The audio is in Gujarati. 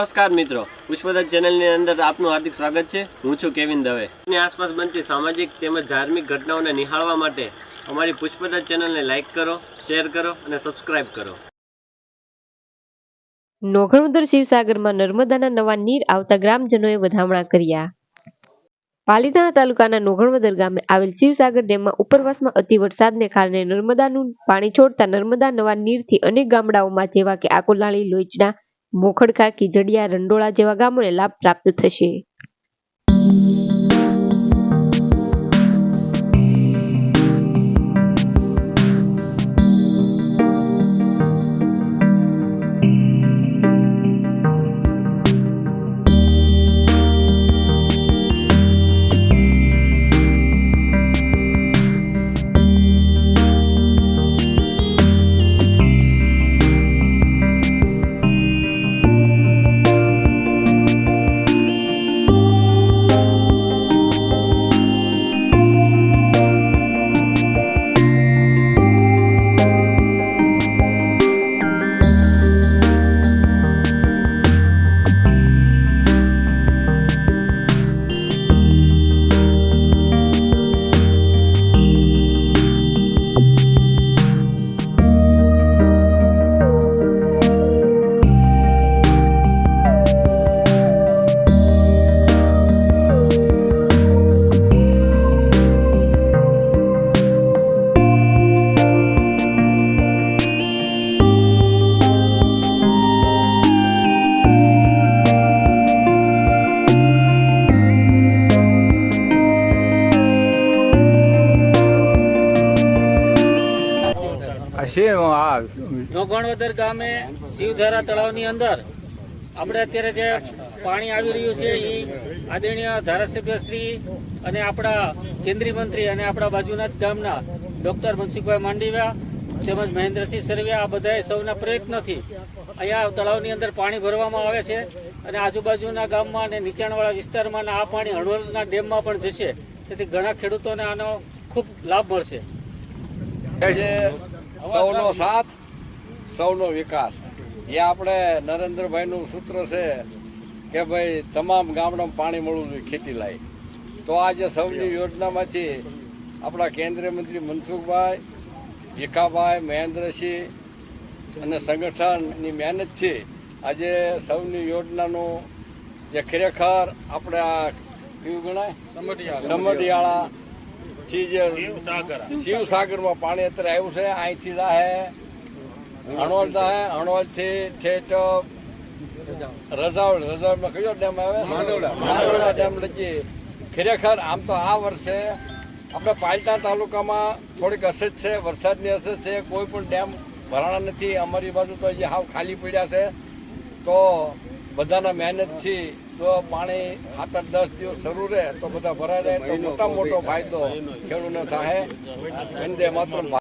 નમસ્કાર મિત્રો. પુષ્પદત્ત ચેનલની અંદર આપનું હાર્દિક સ્વાગત છે. હું છું કેવિન દવે. ની આસપાસ બનતી સામાજિક તેમજ ધાર્મિક ઘટનાઓને નિહાળવા માટે અમારી પુષ્પદત્ત ચેનલને લાઇક કરો, શેર કરો અને સબસ્ક્રાઇબ કરો. નોઘણવદર શિવસાગરમાં નર્મદાના નવા નીર આવતા ગ્રામજનોએ વધામણા કર્યા. પાલીતાણા તાલુકાના નોઘણવદર ગામે આવેલ શિવસાગર ડેમમાં ઉપરવાસમાં અતિ વરસાદને કારણે નર્મદાનું પાણી છોડતા નર્મદા નવા નીરથી અનેક ગામડાઓમાં જેવા કે આકોલાળી લોચના મોખડકા કીજડિયા રંડોળા જેવા ગામોને લાભ પ્રાપ્ત થશે. છે આ નોગણવદર ગામે શિવધારા તળાવની અંદર આપણે અત્યારે જે પાણી આવી રહ્યું છે એ આદરણીય ધારાસભ્ય શ્રી અને આપણા કેન્દ્રીય મંત્રી અને આપણા બાજુના જ ગામના ડોક્ટર મનસુખભાઈ માંડીવા તેમજ મહેન્દ્રસિંહ સરવિયા આ બધાએ સૌના પ્રયત્નથી અહીંયા તળાવની અંદર પાણી ભરવામાં આવે છે અને આજુબાજુના ગામમાં અને નીચાણવાળા વિસ્તારમાં આ પાણી હળવદના ડેમમાં પણ જશે. તેથી ઘણા ખેડૂતોને આનો ખૂબ લાભ મળશે. સૌનો સાથ સૌનો વિકાસ. એ આપણે નરેન્દ્રભાઈનું સૂત્ર છે કે ભાઈ તમામ ગામડામાં પાણી મળવું જોઈએ ખેતી લાયક. તો આજે સૌની યોજનામાંથી આપણા કેન્દ્રીય મંત્રી મનસુખભાઈ ભીખાભાઈ મહેન્દ્રસિંહ અને સંગઠનની મહેનતથી આજે સૌની યોજનાનું જે ખરેખર આપણે આ કયું ગણાય? સમઢિયાળા થી જે શિવસાગરમાં પાણી અત્યારે આવ્યું છે અહીંથી રાહે હણોલ દાહે હણોલથી ઠેઠ રજાવડ રજાવળમાં કયો ડેમ આવે? માંડવડા. ડેમ લગી ખરેખર આમ તો આ વર્ષે આપણે પાલતા તાલુકામાં થોડીક અસર છે વરસાદની અસર છે કોઈ પણ ડેમ ભરાણા નથી. અમારી બાજુ તો હજી હાવ ખાલી પડ્યા છે. તો બધાના મહેનતથી જો પાણી સાત આઠ દસ દિવસ શરૂ રહે તો બધા ભરાઈ રહે તો મોટા મોટો ફાયદો ખેડૂતને થાય. વંદે ભારત